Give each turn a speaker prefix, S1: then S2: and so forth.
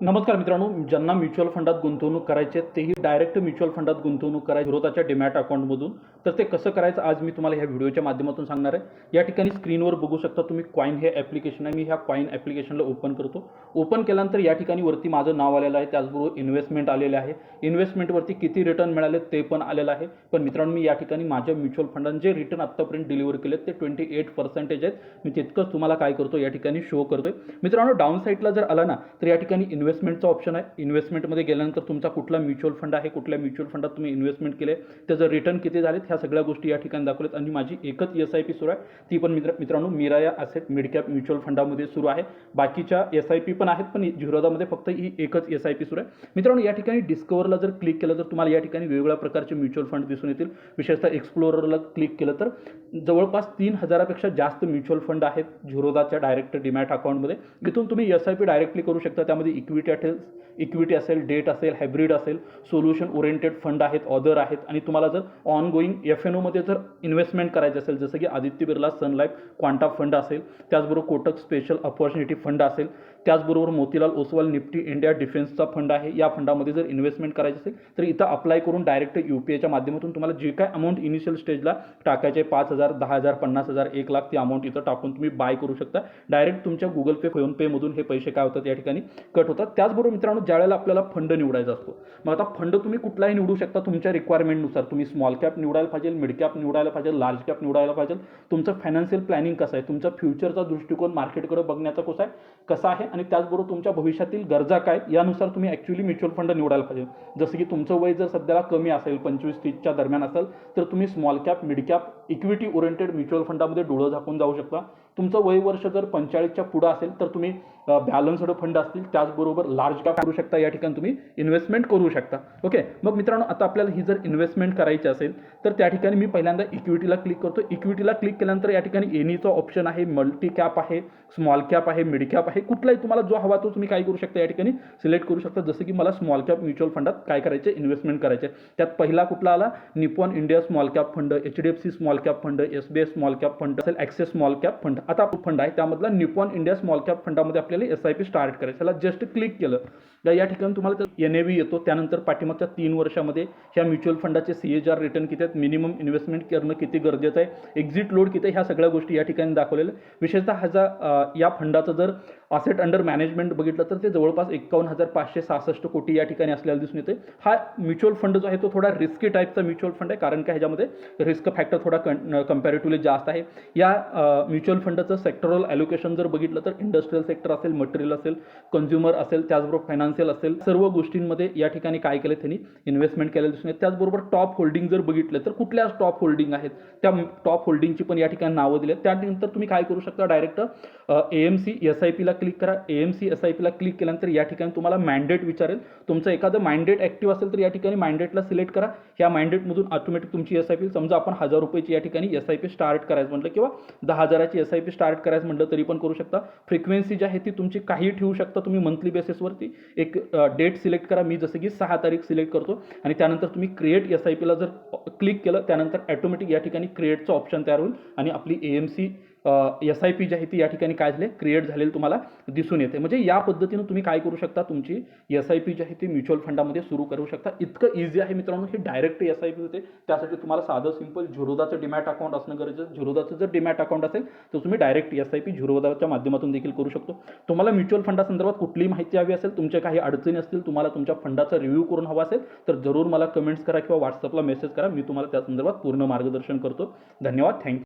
S1: नमस्कार मित्रांनो ज्यांना म्युच्युअल फंडात गुंतवणूक करायची आहे तेही डायरेक्ट म्युच्युअल फंडात गुंतवणूक करायची विरोधाच्या डिमॅट अकाउंटमधून तर ते कसं करायचं आज मी तुम्हाला ह्या व्हिडिओच्या माध्यमातून सांगणार आहे. या ठिकाणी स्क्रीनवर बघू शकता तुम्ही कॉईन हे ॲप्लिकेशन आहे. मी ह्या कॉईन ॲप्लिकेशनला ओपन करतो. ओपन केल्यानंतर या ठिकाणी वरती माझं नाव आलेलं आहे. त्याचबरोबर इन्व्हेस्टमेंट आलेले आहे. इन्व्हेस्टमेंटवरती किती रिटर्न मिळाले ते पण आलेलं आहे. पण मित्रांनो मी या ठिकाणी माझ्या म्युच्युअल फंडांचे रिटर्न आत्तापर्यंत डिलिव्हर केलेत ते ट्वेंटी एट पर्सेंटेज आहेत. मी तितकंच तुम्हाला काय करतो या ठिकाणी शो करतोय. मित्रांनो डाऊन साईडला जर आला ना तर या ठिकाणी इन्व्हेस्टमेंटचा ऑप्शन आहे. इन्व्हेस्टमेंटमध्ये गेल्यानंतर तुमचा कुठला म्युच्युअल फंड आहे कुठल्या म्युच्युअल फंडात तुम्ही इन्व्हेस्टमेंट केले त्याचं रिटर्न किती झालेत ह्या सगळ्या गोष्टी या ठिकाणी दाखवल्यात आणि माझी एकच एस आय पी सुरू आहे. ती पण मित्र मित्रांनो मिराया असेट मिडकॅप म्युच्युअल फंडामध्ये सुरू आहे. बाकीच्या एस आय पी पण आहेत पण झिरोदामध्ये फक्त ही एकच एस आय पी सुरू आहे. मित्रांनो या ठिकाणी डिस्कवरला जर क्लिक केलं तर तुम्हाला या ठिकाणी वेगवेगळ्या प्रकारचे म्युच्युअल फंड दिसून येतील. विशेषतः एक्सप्लोररला क्लिक केलं तर जवळपास तीन हजारापेक्षा जास्त म्युच्युअल फंड आहेत झिरोदाच्या डायरेक्ट डिमॅट अकाउंटमध्ये इथून तुम्ही एस आय पी डायरेक्टली करू शकता. त्यामध्ये इक्विटी असेल इक्विटी असेल डेट असेल हायब्रिड असेल सोल्युशन ओरिएंटेड फंड आहेत ऑदर आहेत. आणि तुम्हाला जर ऑन गोईंग एफ एन ओमध्ये जर इन्व्हेस्टमेंट करायची असेल जसं की Aditya Birla Sun Life Quanta fund असेल त्याचबरोबर कोटक स्पेशल अपॉर्च्युनिटी फंड असेल त्याचबरोबर मोतीलाल ओसवाल निफ्टी इंडिया डिफेन्सचा फंड आहे. या फंडामध्ये जर इन्व्हेस्टमेंट करायची असेल तर इथं अप्लाय करून डायरेक्ट यू पी आयच्या माध्यमातून तुम्हाला जे काय अमाऊंट इनिशियल स्टेजला टाकायचे पाच हजार दहा हजार पन्नास हजार एक लाख ती अमाऊंट इथं टाकून तुम्ही बाय करू शकता. डायरेक्ट तुमच्या गुगल पे फोन पेमधून हे पैसे काय होतात या ठिकाणी कट होतात. त्याचबरोबर मित्रांनो ज्यावेळेला आपल्याला फंड निवडायचा असतो मग आता फंड तुम्ही कुठलाही निवडू शकता. तुमच्या रिक्वायरमेंटनुसार तुम्ही स्मॉल कॅप निवडायला पाहिजे मिड कॅप निवडायला पाहिजे लार्ज कॅप निवडायला पाहिजे. तुमचं फायनान्शियल प्लॅनिंग कसं आहे? तुमचा फ्युचरचा दृष्टिकोन मार्केटकडे बघण्याचा कसा आहे? कसा आहे? आणि त्याचबरोबर तुमच्या भविष्यातील गरजा काय यानुसार तुम्ही ॲक्च्युली म्युच्युअल फंड निवडायला पाहिजे. जसं की तुमचं वय जर सध्याला कमी असेल पंचवीस तीसच्या दरम्यान असेल तर तुम्ही small cap mid cap equity oriented mutual फंडामध्ये डोळं झाकून जाऊ शकता. तुमचं वय वर्ष जर पंचेचाळीसच्या पुढं असेल तर तुम्ही बॅलन्स्ड फंड असतील त्याचबरोबर लार्ज कॅप करू शकता. या ठिकाणी तुम्ही इन्व्हेस्टमेंट करू शकता. ओके मग मित्रांनो आता आपल्याला ही जर इन्व्हेस्टमेंट करायची असेल तर त्या ठिकाणी मी पहिल्यांदा इक्विटीला क्लिक करतो. इक्विटीला क्लिक केल्यानंतर या ठिकाणी एनीचा ऑप्शन आहे मल्टी कॅप आहे स्मॉल कॅप आहे मिड कॅप आहे. कुठलाही तुम्हाला जो हवा तो तुम्ही काय करू शकता या ठिकाणी सिलेक्ट करू शकता. जसं की मला स्मॉल कॅप म्युच्युअल फंडात काय करायचे? इन्व्हेस्टमेंट करायचे. त्यात पहिला कुठला आला? Nippon India small cap fund H D F C small cap fund S B S small cap fund असेल ॲक्सेस स्मॉल कॅप फंड आता फंड आहे. त्यामधला निपॉन इंडिया स्मॉल कॅप फंडामध्ये आपल्याला एस आय पी स्टार्ट करायचं. त्याला just click केलं. तर या ठिकाणी तुम्हाला एन ए व्ही येतो. त्यानंतर पाठीमागच्या तीन वर्षामध्ये ह्या म्युच्युअल फंडाचे सी एच आर रिटर्न किती आहेत? मिनिमम इन्व्हेस्टमेंट करणं किती गरजेचं आहे? एक्झिट लोड किती आहे? ह्या सगळ्या गोष्टी या ठिकाणी दाखवलेल्या आहेत. विशेषतः ह्याचा या फंडाचं जर असेट अंडर मॅनेजमेंट बघितलं तर ते जवळपास एकावन्न हजार पाचशे सहासष्ट कोटी या ठिकाणी असलेला दिसून येते हा म्युच्युअल फंड जो आहे तो थोडा रिस्की टाईपचा म्युच्युअल फंड आहे. कारण का ह्याच्यामध्ये रिस्क फॅक्टर थोडा कं कम्पॅरेटिव्हली जास्त आहे. या म्युच्युअल फंड फंडाचं सेक्टरल ॲलोकेशन जर बघितलं तर इंडस्ट्रियल सेक्टर असेल मटेरियल असेल कन्झ्युमर असेल त्याचबरोबर फायनान्शियल असेल सर्व गोष्टींमध्ये या ठिकाणी काय केलं त्यांनी? इन्व्हेस्टमेंट केलेलं दिसून येते. त्याचबरोबर टॉप होल्डिंग जर बघितलं तर कुठल्या टॉप होल्डिंग आहेत? त्या टॉप होल्डिंगची पण या ठिकाणी नावं दिली आहेत. त्यानंतर तुम्ही काय करू शकता? Direct A M C S I पीला क्लिक करा. A M C S I पीला क्लिक केल्यानंतर या ठिकाणी तुम्हाला मॅन्डेट विचारेल. तुमचं एखादं मॅन्डेट ॲक्टिव्ह असेल तर या ठिकाणी मॅन्डेटला सिलेक्ट करा. ह्या मॅन्डेटमधून ऑटोमॅटिक तुमची एस आय पी समजा आपण हजार रुपयाची या ठिकाणी एस आय पी स्टार्ट करायचं म्हटलं किंवा दहा हजाराची एस आय पी स्टार्ट करायचं म्हटलं तरी पण करू शकता. फ्रिक्वेन्सी जी आहे ती तुमची काही ठेवू शकता तुम्ही मंथली बेसिसवरती एक डेट सिलेक्ट करा. मी जसं की सहा तारीख सिलेक्ट करतो. आणि त्यानंतर तुम्ही क्रिएट एस आय पीला जर क्लिक केलं त्यानंतर ॲटोमॅटिक या ठिकाणी क्रिएटचं ऑप्शन तयार होईल. आणि आपली A M C S I P जी आहे ती या ठिकाणी काय झाले? क्रिएट झालेलं तुम्हाला दिसून येते. म्हणजे या पद्धतीनं तुम्ही काय करू शकता? तुमची एस आय पी जी आहे ती म्युच्युअल फंडामध्ये सुरू करू शकता. इतकं इझी आहे मित्रांनो हे डायरेक्ट एस आय पी होते. त्यासाठी तुम्हाला साधं सिंपल झिरोदाचं डिमॅट अकाउंट असणं गरजेचं. झिरोदाचं जर डिमॅट अकाउंट असेल तर तुम्ही डायरेक्ट एस आय पी झिरोदाच्या माध्यमातून देखील करू शकतो. तुम्हाला म्युच्युअल फंडासंदर्भात कुठलीही माहिती हवी असेल तुमच्या काही अडचणी असतील तुम्हाला तुमच्या फंडाचा रिव्ह्यू करून हवा असेल तर जरूर मला कमेंट्स करा किंवा व्हॉट्सअपला मेसेज करा. मी तुम्हाला त्या संदर्भात पूर्ण मार्गदर्शन करतो. धन्यवाद. थँक्यू